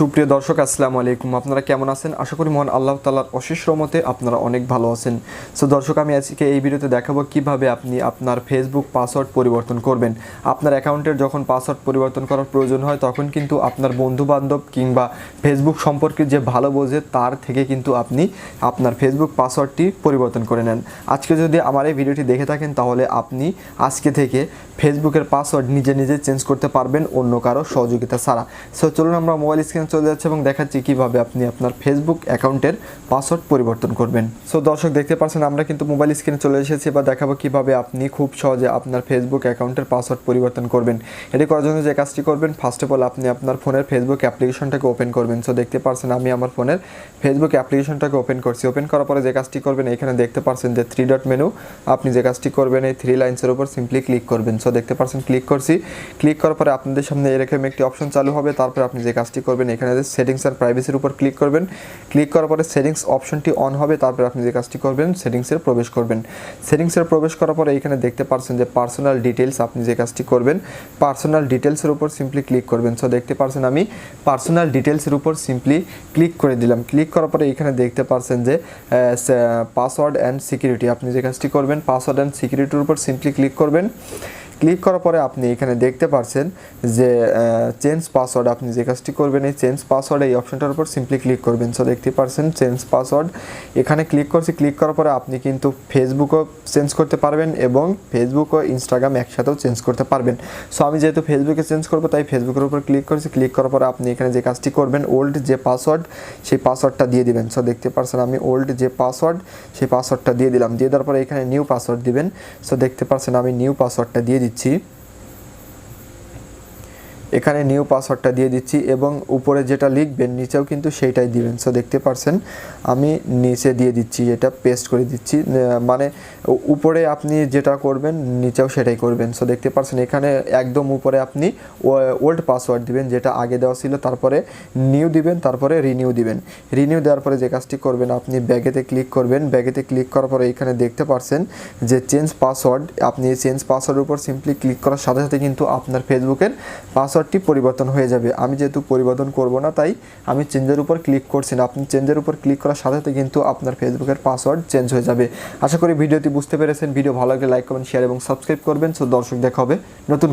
সুপ্রিয় দর্শক, আসসালামু আলাইকুম। আপনারা কেমন আছেন? আশা করি মহান আল্লাহ তালার অশেষ রহমতে আপনারা অনেক ভালো আছেন। সো দর্শক, আমি আজকে এই ভিডিওতে দেখাবো কীভাবে আপনি আপনার ফেসবুক পাসওয়ার্ড পরিবর্তন করবেন। আপনার অ্যাকাউন্টের যখন পাসওয়ার্ড পরিবর্তন করার প্রয়োজন হয়, তখন কিন্তু আপনার বন্ধু বান্ধব কিংবা ফেসবুক সম্পর্কে যে ভালো বোঝে, তার থেকে কিন্তু আপনি আপনার ফেসবুক পাসওয়ার্ডটি পরিবর্তন করে নেন। আজকে যদি আমার এই ভিডিওটি দেখে থাকেন, তাহলে আপনি আজকে থেকে ফেসবুকের পাসওয়ার্ড নিজে নিজে চেঞ্জ করতে পারবেন অন্য কারও সহযোগিতা ছাড়া। সো চলুন আমরা মোবাইল স্ক্রিনে চলে যাচ্ছে এবং দেখাচ্ছি কীভাবে আপনি আপনার ফেসবুক অ্যাকাউন্টের পাসওয়ার্ড পরিবর্তন করবেন। সো দর্শক, দেখতে পাচ্ছেন আমরা কিন্তু মোবাইল স্ক্রিনে চলে এসেছি বা দেখাবো কীভাবে আপনি খুব সহজে আপনার ফেসবুক অ্যাকাউন্টের পাসওয়ার্ড পরিবর্তন করবেন। এটি করার জন্য যে কাজটি করবেন ফার্স্ট অফ অল আপনি আপনার ফোনের ফেসবুক অ্যাপ্লিকেশনটাকে ওপেন করবেন। সো দেখতে পাচ্ছেন আমি আমার ফোনের ফেসবুক অ্যাপ্লিকেশনটাকে ওপেন করছি। ওপেন করার পরে যে কাজটি করবেন, এখানে দেখতে পাচ্ছেন যে থ্রি ডট মেনু আপনি যে কাজটি করবেন, এই থ্রি লাইন্সের উপর সিম্পলি ক্লিক করবেন। সো দেখতে পাচ্ছেন ক্লিক করছি। ক্লিক করার পরে আপনাদের সামনে এরকম একটি অপশন চালু হবে। তারপরে আপনি যে কাজটি করবেন এখানে যে সেটিংস আর প্রাইভেসির উপর ক্লিক করবেন। ক্লিক করার পরে সেটিংস অপশনটি অন হবে, তারপর আপনি যে কাজটি করবেন সেটিংসের প্রবেশ করবেন। সেটিংসের প্রবেশ করার পরে এখানে দেখতে পাচ্ছেন যে পার্সোনাল ডিটেলস আপনি যে কাজটি করবেন পার্সোনাল ডিটেলসের উপর সিম্পলি ক্লিক করবেন। সো দেখতে পাচ্ছেন আমি পার্সোনাল ডিটেলসের উপর সিম্পলি ক্লিক করে দিলাম। ক্লিক করার পরে এখানে দেখতে পাচ্ছেন যে পাসওয়ার্ড অ্যান্ড সিকিউরিটি আপনি যে কাজটি করবেন পাসওয়ার্ড অ্যান্ড সিকিউরিটির উপর সিম্পলি ক্লিক করবেন। ক্লিক করার পরে আপনি এখানে দেখতে পাচ্ছেন যে চেঞ্জ পাসওয়ার্ড আপনি যে কাজটি করবেন, এই চেঞ্জ পাসওয়ার্ড এই অপশনটার উপর সিম্পলি ক্লিক করবেন। সো দেখতে পাচ্ছেন চেঞ্জ পাসওয়ার্ড এখানে ক্লিক করছি ক্লিক করার পরে আপনি কিন্তু ফেসবুকও চেঞ্জ করতে পারবেন এবং ফেসবুক ও ইনস্টাগ্রাম একসাথেও চেঞ্জ করতে পারবেন। সো আমি যেহেতু ফেসবুকে চেঞ্জ করব, তাই ফেসবুকের উপর ক্লিক করছি। ক্লিক করার পরে আপনি এখানে যে কাজটি করবেন ওল্ড যে পাসওয়ার্ড সেই পাসওয়ার্ডটা দিয়ে দিবেন। সো দেখতে পাচ্ছেন আমি ওল্ড যে পাসওয়ার্ড সেই পাসওয়ার্ডটা দিয়ে দিলাম। দিয়ে দেওয়ার পরে এখানে নিউ পাসওয়ার্ড দিবেন। সো দেখতে পাচ্ছেন আমি নিউ পাসওয়ার্ডটা দিয়ে দিচ্ছি। দিচ্ছি। এখানে নিউ পাসওয়ার্ডটা দিয়ে দিচ্ছি এবং উপরে যেটা লিখবেন, নিচেও কিন্তু সেইটাই দিবেন। সো দেখতে পারছেন? আমি নিচে দিয়ে দিচ্ছি, এটা পেস্ট করে দিচ্ছি। মানে উপরে আপনি যেটা করবেন, নিচেও সেটাই করবেন। সো দেখতে পারছেন? এখানে একদম উপরে আপনি ওল্ড পাসওয়ার্ড দিবেন, যেটা আগে দেওয়া ছিল, তারপরে নিউ দিবেন, তারপরে রিনিউ দিবেন। রিনিউ দেওয়ার পরে যে কাজটি করবেন, আপনি ব্যাগেতে ক্লিক করবেন। ব্যাগেতে ক্লিক করার পরে এখানে দেখতে পারছেন যে চেঞ্জ পাসওয়ার্ড আপনি চেঞ্জ পাসওয়ার্ডের উপর সিম্পলি ক্লিক করার সাথে সাথে কিন্তু আপনার ফেসবুকের পাসওয়ার্ডটি পরিবর্তন হয়ে যাবে। আমি যেহেতু পরিবর্তন করব না, তাই আমি চেঞ্জের উপর ক্লিক করছি না। আপনি চেঞ্জের উপর ক্লিক করার সাথে সাথে কিন্তু আপনার ফেসবুকের পাসওয়ার্ড চেঞ্জ হয়ে যাবে। আশা করি ভিডিওটি বুঝতে পেরেছেন। ভিডিও ভালো লাগলে লাইক কমেন্ট শেয়ার এবং সাবস্ক্রাইব করবেন। সো দর্শক দেখা হবে নতুন